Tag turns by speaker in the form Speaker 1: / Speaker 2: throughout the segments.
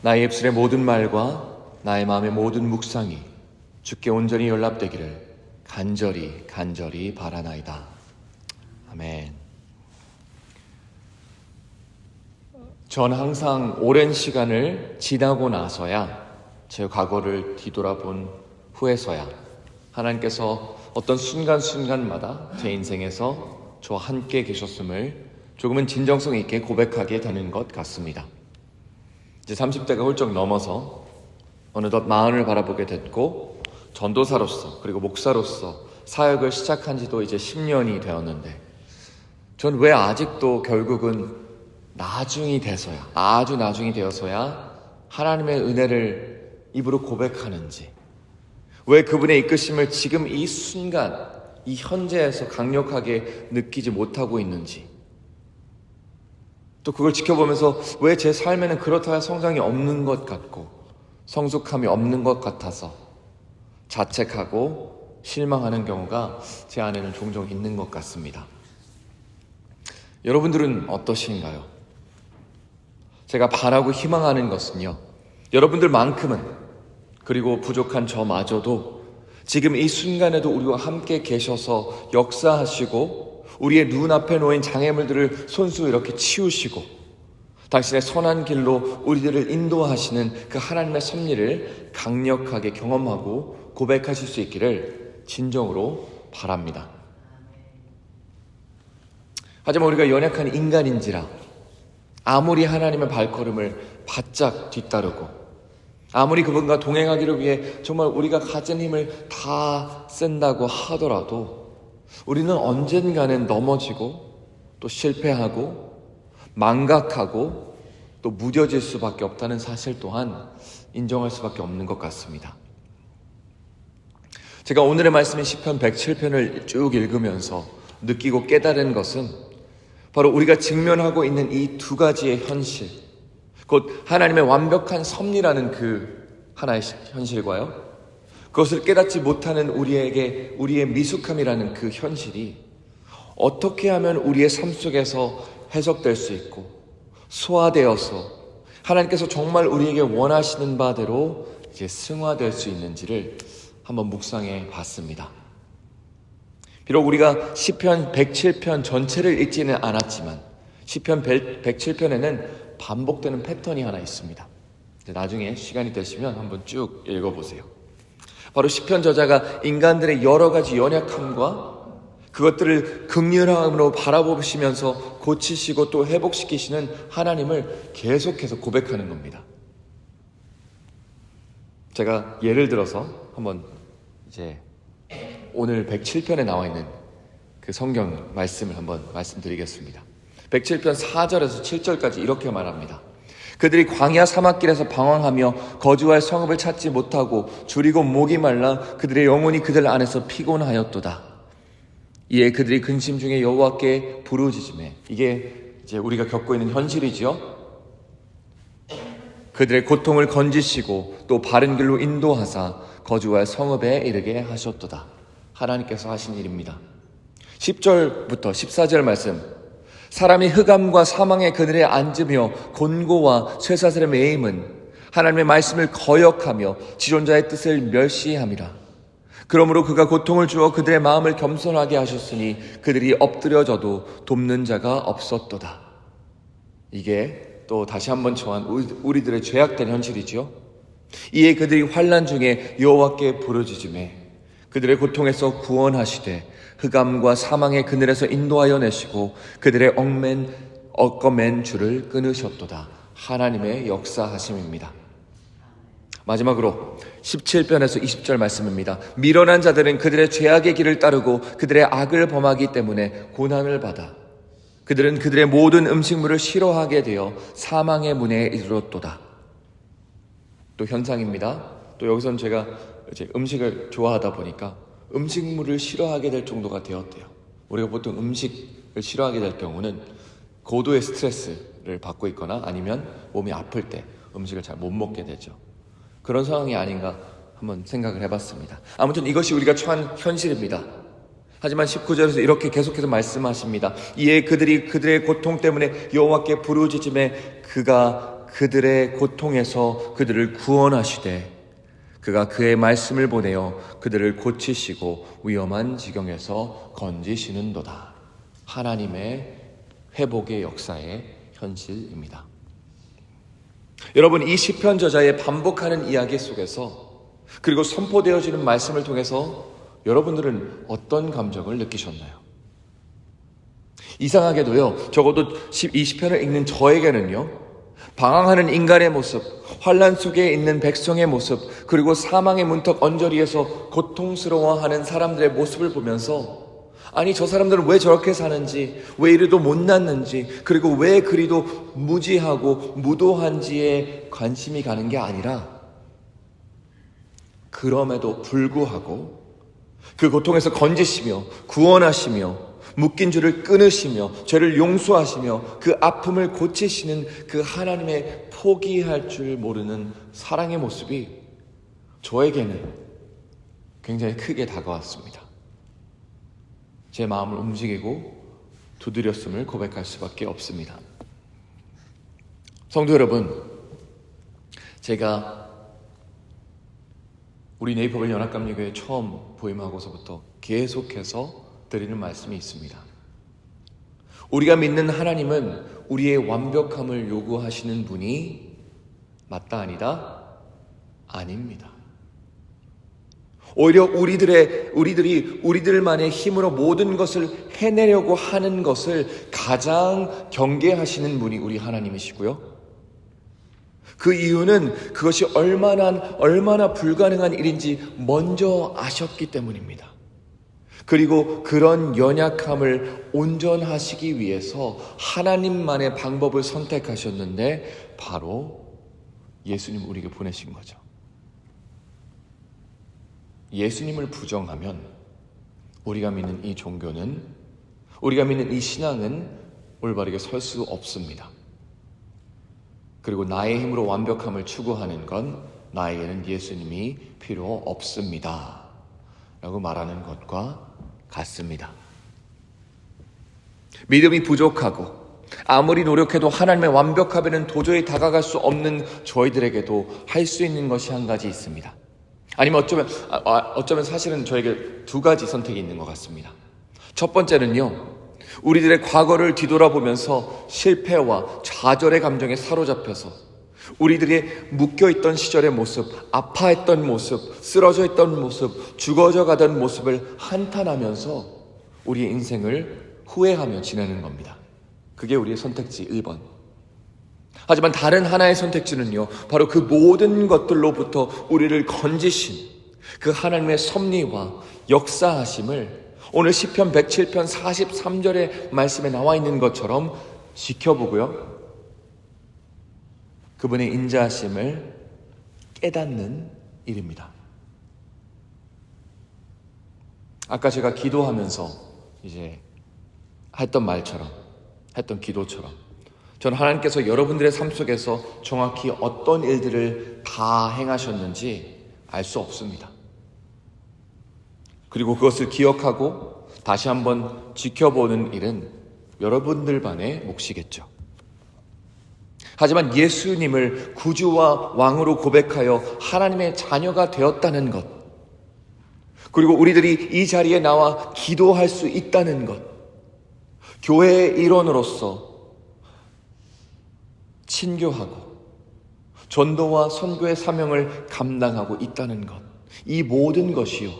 Speaker 1: 나의 입술의 모든 말과 나의 마음의 모든 묵상이 주께 온전히 연락되기를 간절히 간절히 바라나이다. 아멘. 전 항상 오랜 시간을 지나고 나서야 제 과거를 뒤돌아본 후에서야 하나님께서 어떤 순간순간마다 제 인생에서 저와 함께 계셨음을 조금은 진정성 있게 고백하게 되는 것 같습니다. 이제 30대가 훌쩍 넘어서 어느덧 마흔을 바라보게 됐고 전도사로서 그리고 목사로서 사역을 시작한 지도 이제 10년이 되었는데 전 왜 아직도 결국은 나중이 돼서야 아주 나중이 되어서야 하나님의 은혜를 입으로 고백하는지 왜 그분의 이끄심을 지금 이 순간 이 현재에서 강력하게 느끼지 못하고 있는지 또 그걸 지켜보면서 왜 제 삶에는 그렇다 성장이 없는 것 같고 성숙함이 없는 것 같아서 자책하고 실망하는 경우가 제 안에는 종종 있는 것 같습니다. 여러분들은 어떠신가요? 제가 바라고 희망하는 것은요. 여러분들만큼은 그리고 부족한 저마저도 지금 이 순간에도 우리와 함께 계셔서 역사하시고 우리의 눈앞에 놓인 장애물들을 손수 이렇게 치우시고 당신의 선한 길로 우리들을 인도하시는 그 하나님의 섭리를 강력하게 경험하고 고백하실 수 있기를 진정으로 바랍니다. 하지만 우리가 연약한 인간인지라 아무리 하나님의 발걸음을 바짝 뒤따르고 아무리 그분과 동행하기를 위해 정말 우리가 가진 힘을 다 쓴다고 하더라도 우리는 언젠가는 넘어지고 또 실패하고 망각하고 또 무뎌질 수밖에 없다는 사실 또한 인정할 수밖에 없는 것 같습니다. 제가 오늘의 말씀인 시편 107편을 쭉 읽으면서 느끼고 깨달은 것은 바로 우리가 직면하고 있는 이 두 가지의 현실, 곧 하나님의 완벽한 섭리라는 그 하나의 현실과요. 그것을 깨닫지 못하는 우리에게 우리의 미숙함이라는 그 현실이 어떻게 하면 우리의 삶 속에서 해석될 수 있고 소화되어서 하나님께서 정말 우리에게 원하시는 바대로 이제 승화될 수 있는지를 한번 묵상해 봤습니다. 비록 우리가 시편 107편 전체를 읽지는 않았지만 시편 107편에는 반복되는 패턴이 하나 있습니다. 나중에 시간이 되시면 한번 쭉 읽어보세요. 바로 시편 저자가 인간들의 여러 가지 연약함과 그것들을 극렬함으로 바라보시면서 고치시고 또 회복시키시는 하나님을 계속해서 고백하는 겁니다. 제가 예를 들어서 한번 이제 오늘 107편에 나와 있는 그 성경 말씀을 한번 말씀드리겠습니다. 107편 4절에서 7절까지 이렇게 말합니다. 그들이 광야 사막길에서 방황하며 거주할 성읍을 찾지 못하고 줄이고 목이 말라 그들의 영혼이 그들 안에서 피곤하였도다. 이에 그들이 근심 중에 여호와께 부르짖음에 이게 이제 우리가 겪고 있는 현실이지요. 그들의 고통을 건지시고 또 바른 길로 인도하사 거주할 성읍에 이르게 하셨도다. 하나님께서 하신 일입니다. 10절부터 14절 말씀. 사람이 흑암과 사망의 그늘에 앉으며 곤고와 쇠사슬에 매임은 하나님의 말씀을 거역하며 지존자의 뜻을 멸시함이라. 그러므로 그가 고통을 주어 그들의 마음을 겸손하게 하셨으니 그들이 엎드려져도 돕는 자가 없었도다. 이게 또 다시 한번 처한 우리들의 죄악된 현실이지요. 이에 그들이 환란 중에 여호와께 부르짖음에 그들의 고통에서 구원하시되 흑암과 사망의 그늘에서 인도하여 내시고 그들의 얽맨 얽어맨 줄을 끊으셨도다. 하나님의 역사하심입니다. 마지막으로 17편에서 20절 말씀입니다. 미련한 자들은 그들의 죄악의 길을 따르고 그들의 악을 범하기 때문에 고난을 받아 그들은 그들의 모든 음식물을 싫어하게 되어 사망의 문에 이르렀도다. 또 현상입니다. 또 여기서는 제가 이제 음식을 좋아하다 보니까 음식물을 싫어하게 될 정도가 되었대요. 우리가 보통 음식을 싫어하게 될 경우는 고도의 스트레스를 받고 있거나 아니면 몸이 아플 때 음식을 잘 못 먹게 되죠. 그런 상황이 아닌가 한번 생각을 해봤습니다. 아무튼 이것이 우리가 처한 현실입니다. 하지만 19절에서 이렇게 계속해서 말씀하십니다. 이에 그들이 그들의 고통 때문에 여호와께 부르짖음에 그가 그들의 고통에서 그들을 구원하시되 그가 그의 말씀을 보내어 그들을 고치시고 위험한 지경에서 건지시는도다. 하나님의 회복의 역사의 현실입니다. 여러분 이 시편 저자의 반복하는 이야기 속에서 그리고 선포되어지는 말씀을 통해서 여러분들은 어떤 감정을 느끼셨나요? 이상하게도요, 적어도 이 시편을 읽는 저에게는요, 방황하는 인간의 모습, 환란 속에 있는 백성의 모습, 그리고 사망의 문턱 언저리에서 고통스러워하는 사람들의 모습을 보면서 아니 저 사람들은 왜 저렇게 사는지, 왜 이리도 못났는지, 그리고 왜 그리도 무지하고 무도한지에 관심이 가는 게 아니라 그럼에도 불구하고 그 고통에서 건지시며 구원하시며 묶인 줄을 끊으시며 죄를 용서하시며 그 아픔을 고치시는 그 하나님의 포기할 줄 모르는 사랑의 모습이 저에게는 굉장히 크게 다가왔습니다. 제 마음을 움직이고 두드렸음을 고백할 수밖에 없습니다. 성도 여러분, 제가 우리 네이버별 연합감리교회 처음 보임하고서부터 계속해서 드리는 말씀이 있습니다. 우리가 믿는 하나님은 우리의 완벽함을 요구하시는 분이 맞다 아니다? 아닙니다. 오히려 우리들의 우리들이 우리들만의 힘으로 모든 것을 해내려고 하는 것을 가장 경계하시는 분이 우리 하나님이시고요. 그 이유는 그것이 얼마나 얼마나 불가능한 일인지 먼저 아셨기 때문입니다. 그리고 그런 연약함을 온전하시기 위해서 하나님만의 방법을 선택하셨는데 바로 예수님 우리에게 보내신 거죠. 예수님을 부정하면 우리가 믿는 이 종교는 우리가 믿는 이 신앙은 올바르게 설 수 없습니다. 그리고 나의 힘으로 완벽함을 추구하는 건 나에게는 예수님이 필요 없습니다. 라고 말하는 것과 같습니다. 믿음이 부족하고 아무리 노력해도 하나님의 완벽함에는 도저히 다가갈 수 없는 저희들에게도 할 수 있는 것이 한 가지 있습니다. 아니면 어쩌면, 아, 아, 어쩌면 사실은 저에게 두 가지 선택이 있는 것 같습니다. 첫 번째는요, 우리들의 과거를 뒤돌아보면서 실패와 좌절의 감정에 사로잡혀서 우리들의 묶여있던 시절의 모습, 아파했던 모습, 쓰러져 있던 모습, 죽어져 가던 모습을 한탄하면서 우리의 인생을 후회하며 지내는 겁니다. 그게 우리의 선택지 1번. 하지만 다른 하나의 선택지는요, 바로 그 모든 것들로부터 우리를 건지신 그 하나님의 섭리와 역사하심을 오늘 시편 107편 43절의 말씀에 나와 있는 것처럼 지켜보고요. 그분의 인자하심을 깨닫는 일입니다. 아까 제가 기도하면서 이제 했던 말처럼 했던 기도처럼 저는 하나님께서 여러분들의 삶 속에서 정확히 어떤 일들을 다 행하셨는지 알 수 없습니다. 그리고 그것을 기억하고 다시 한번 지켜보는 일은 여러분들만의 몫이겠죠. 하지만 예수님을 구주와 왕으로 고백하여 하나님의 자녀가 되었다는 것, 그리고 우리들이 이 자리에 나와 기도할 수 있다는 것, 교회의 일원으로서 친교하고 전도와 선교의 사명을 감당하고 있다는 것, 이 모든 것이요.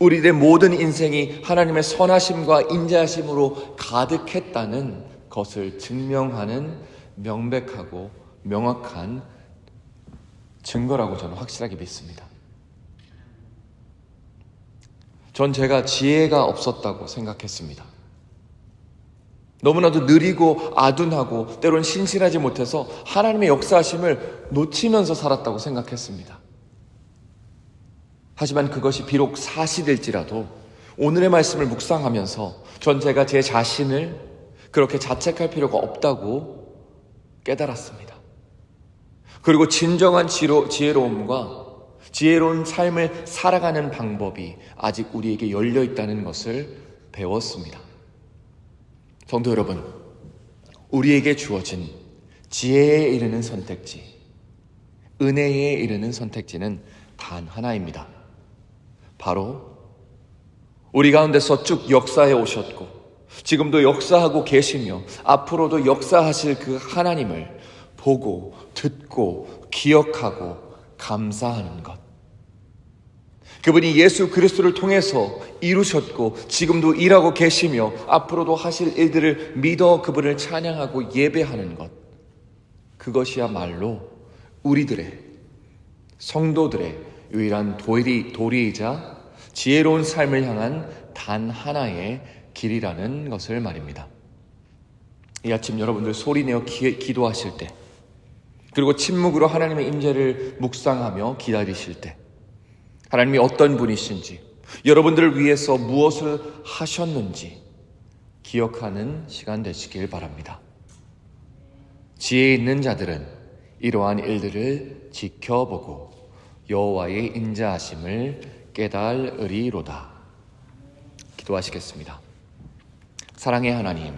Speaker 1: 우리들의 모든 인생이 하나님의 선하심과 인자하심으로 가득했다는 것을 증명하는 명백하고 명확한 증거라고 저는 확실하게 믿습니다. 전 제가 지혜가 없었다고 생각했습니다. 너무나도 느리고 아둔하고 때론 신실하지 못해서 하나님의 역사하심을 놓치면서 살았다고 생각했습니다. 하지만 그것이 비록 사실일지라도 오늘의 말씀을 묵상하면서 전 제가 제 자신을 그렇게 자책할 필요가 없다고 깨달았습니다. 그리고 진정한 지로, 지혜로움과 지혜로운 삶을 살아가는 방법이 아직 우리에게 열려 있다는 것을 배웠습니다. 성도 여러분, 우리에게 주어진 지혜에 이르는 선택지, 은혜에 이르는 선택지는 단 하나입니다. 바로 우리 가운데서 쭉 역사해 오셨고, 지금도 역사하고 계시며, 앞으로도 역사하실 그 하나님을 보고, 듣고, 기억하고, 감사하는 것. 그분이 예수 그리스도를 통해서 이루셨고 지금도 일하고 계시며 앞으로도 하실 일들을 믿어 그분을 찬양하고 예배하는 것. 그것이야말로 우리들의 성도들의 유일한 도리, 도리이자 지혜로운 삶을 향한 단 하나의 길이라는 것을 말입니다. 이 아침 여러분들 소리내어 기, 기도하실 때 그리고 침묵으로 하나님의 임재를 묵상하며 기다리실 때 하나님이 어떤 분이신지, 여러분들을 위해서 무엇을 하셨는지 기억하는 시간 되시길 바랍니다. 지혜 있는 자들은 이러한 일들을 지켜보고 여호와의 인자하심을 깨달으리로다. 기도하시겠습니다. 사랑의 하나님,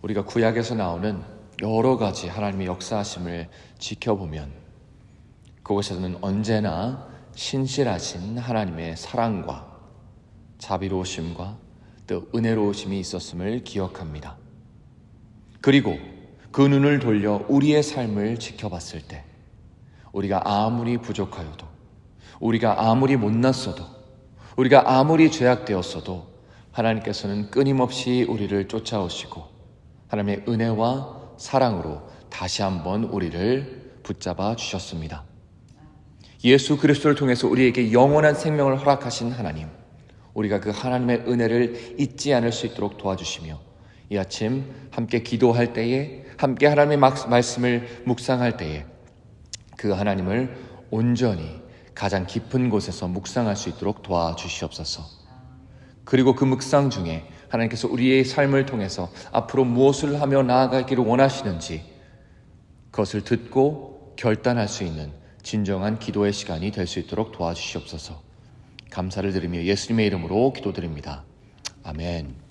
Speaker 1: 우리가 구약에서 나오는 여러 가지 하나님의 역사하심을 지켜보면 그곳에서는 언제나 신실하신 하나님의 사랑과 자비로우심과 또 은혜로우심이 있었음을 기억합니다. 그리고 그 눈을 돌려 우리의 삶을 지켜봤을 때 우리가 아무리 부족하여도 우리가 아무리 못났어도 우리가 아무리 죄악되었어도 하나님께서는 끊임없이 우리를 쫓아오시고 하나님의 은혜와 사랑으로 다시 한번 우리를 붙잡아 주셨습니다. 예수 그리스도를 통해서 우리에게 영원한 생명을 허락하신 하나님, 우리가 그 하나님의 은혜를 잊지 않을 수 있도록 도와주시며 이 아침 함께 기도할 때에 함께 하나님의 말씀을 묵상할 때에 그 하나님을 온전히 가장 깊은 곳에서 묵상할 수 있도록 도와주시옵소서. 그리고 그 묵상 중에 하나님께서 우리의 삶을 통해서 앞으로 무엇을 하며 나아가기를 원하시는지 그것을 듣고 결단할 수 있는 진정한 기도의 시간이 될 수 있도록 도와주시옵소서. 감사를 드리며 예수님의 이름으로 기도드립니다. 아멘.